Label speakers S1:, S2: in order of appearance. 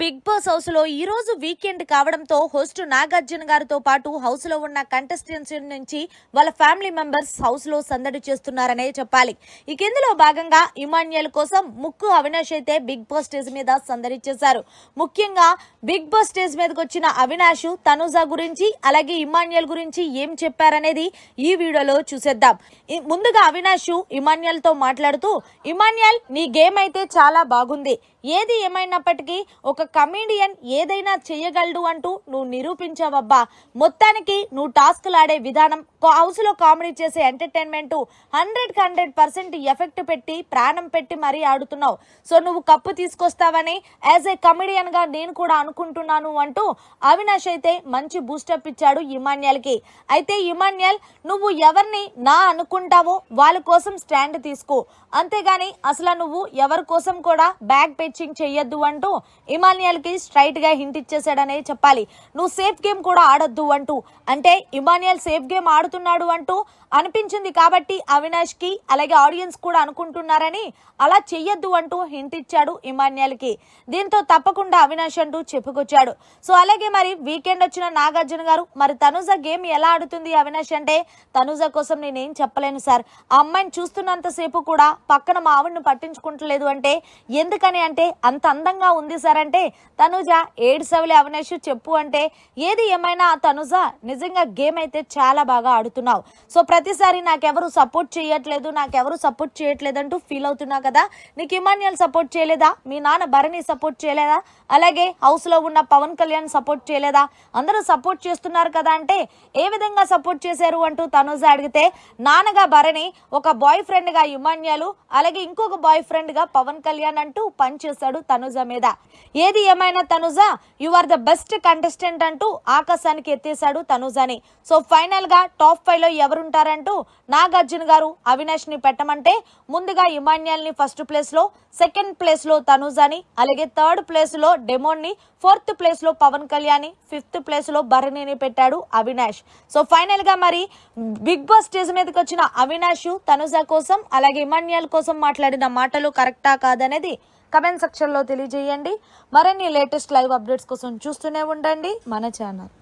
S1: Big boss హౌస్లో ఈ రోజు వీకెండ్ కావడంతో హోస్ట్ నాగార్జున గారితో పాటు హౌస్లో ఉన్న కంటెస్టెంట్స్ నుంచి వాళ్ళ ఫ్యామిలీ మెంబర్స్ హౌస్లో సందడి చేస్తున్నారనే చెప్పాలి. ఇక ఇందులో భాగంగా ఇమాన్యుయల్ కోసం ముక్కు అవినాష్ అయితే బిగ్ బాస్ స్టేజ్ మీద సందడి చేశారు. ముఖ్యంగా బిగ్ బాస్ స్టేజ్ మీదకి వచ్చిన అవినాష్ తనుజా గురించి అలాగే ఇమాన్యుయల్ గురించి ఏం చెప్పారనేది ఈ వీడియోలో చూసేద్దాం. ముందుగా అవినాష్ ఇమాన్యుయల్తో మాట్లాడుతూ ఇమాన్యుయల్ నీ గేమ్ అయితే చాలా బాగుంది. ఏది ఏమైనప్పటికీ ఒక కమీడియన్ ఏదైనా చెయ్యగలడు అంటూ నువ్వు నిరూపించావబ్బా. మొత్తానికి నువ్వు టాస్క్లు ఆడే విధానం హౌస్లో కామెడీ చేసే ఎంటర్టైన్మెంట్ హండ్రెడ్కి హండ్రెడ్ పర్సెంట్ ఎఫెక్ట్ పెట్టి ప్రాణం పెట్టి మరీ ఆడుతున్నావు. సో నువ్వు కప్పు తీసుకొస్తావని యాజ్ ఏ కమెడియన్గా నేను కూడా అనుకుంటున్నాను అంటూ అవినాష్ అయితే మంచి బూస్టప్ ఇచ్చాడు ఇమాన్యల్కి అయితే ఇమాన్యల్ నువ్వు ఎవరిని నా అనుకుంటావో వాళ్ళ కోసం స్టాండ్ తీసుకో. అంతేగాని అసలు నువ్వు ఎవరి కోసం కూడా బ్యాక్ పెచ్చింగ్ చెయ్యొద్దు అంటూ ఇమాన్యుయల్ ఇమానియల్కి స్ట్రైట్గా హింట్ ఇచ్చేసాడనే చెప్పాలి. నువ్వు సేఫ్ గేమ్ కూడా ఆడొద్దు అంటూ. అంటే ఇమానియల్ సేఫ్ గేమ్ ఆడుతున్నాడు అంటూ అనిపించింది కాబట్టి అవినాష్కి అలాగే ఆడియన్స్ కూడా అనుకుంటున్నారని అలా చెయ్యొద్దు అంటూ హింట్ ఇచ్చాడు ఇమానియల్కి. కి దీంతో తప్పకుండా అవినాష్ అంటూ చెప్పుకొచ్చాడు. సో అలాగే మరి వీకెండ్ వచ్చిన నాగార్జున గారు మరి తనుజ గేమ్ ఎలా ఆడుతుంది అవినాష్ అంటే తనుజ కోసం నేనేం చెప్పలేను సార్. ఆ అమ్మాయిని చూస్తున్నంతసేపు కూడా పక్కన మా ఆవిడని పట్టించుకుంటలేదు అంటే ఎందుకని అంటే అంత అందంగా ఉంది సార్ అంటే తనుజ ఏడు అవినేష్ చెప్పు అంటే ఏది ఏమైనా తనుజ నిజంగా గేమ్ అయితే చాలా బాగా ఆడుతున్నావు. సో ప్రతిసారి నాకెవరు సపోర్ట్ చేయట్లేదు నాకెవరు సపోర్ట్ చేయట్లేదు అంటూ ఫీల్ అవుతున్నావు కదా? నీకు ఇమాన్యుయల్ సపోర్ట్ చేయలేదా? మీ నాన్న భరణి సపోర్ట్ చేయలేదా? అలాగే హౌస్లో ఉన్న పవన్ కళ్యాణ్ సపోర్ట్ చేయలేదా? అందరూ సపోర్ట్ చేస్తున్నారు కదా అంటే ఏ విధంగా సపోర్ట్ చేశారు అంటూ తనుజ అడిగితే నాన్నగా భరణి ఒక బాయ్ ఫ్రెండ్గా ఇమాన్యాలు అలాగే ఇంకొక బాయ్ ఫ్రెండ్గా పవన్ కళ్యాణ్ అంటూ పనిచేశాడు తనుజ మీద. ఏది ఏమైనా Tanuja? You are the best contestant అంటూ ఆకాశానికి ఎత్తేశాడు తనుజని. సో ఫైనల్గా టాప్ ఫైవ్లో ఎవరుంటారంటూ నాగార్జున గారు అవినాష్ని పెట్టమంటే ముందుగా ఇమాన్యాల్ని ఫస్ట్ ప్లేస్లో సెకండ్ ప్లేస్లో తనుజాని అలాగే థర్డ్ ప్లేస్లో డెమోన్ని ఫోర్త్ ప్లేస్లో పవన్ కళ్యాణ్ ఫిఫ్త్ ప్లేస్లో భరణిని పెట్టాడు అవినాష్. సో ఫైనల్గా మరి బిగ్ బాస్ స్టేజ్ మీదకి వచ్చిన అవినాష్ తనుజ కోసం అలాగే ఇమాన్యాల్ కోసం మాట్లాడిన మాటలు కరెక్టా కాదనేది కమెంట్ సెక్షన్లో తెలియజేయండి. మరిన్ని లేటెస్ట్ లైవ్ అప్డేట్స్ కోసం చూస్తూనే ఉండండి. మన ఛానల్.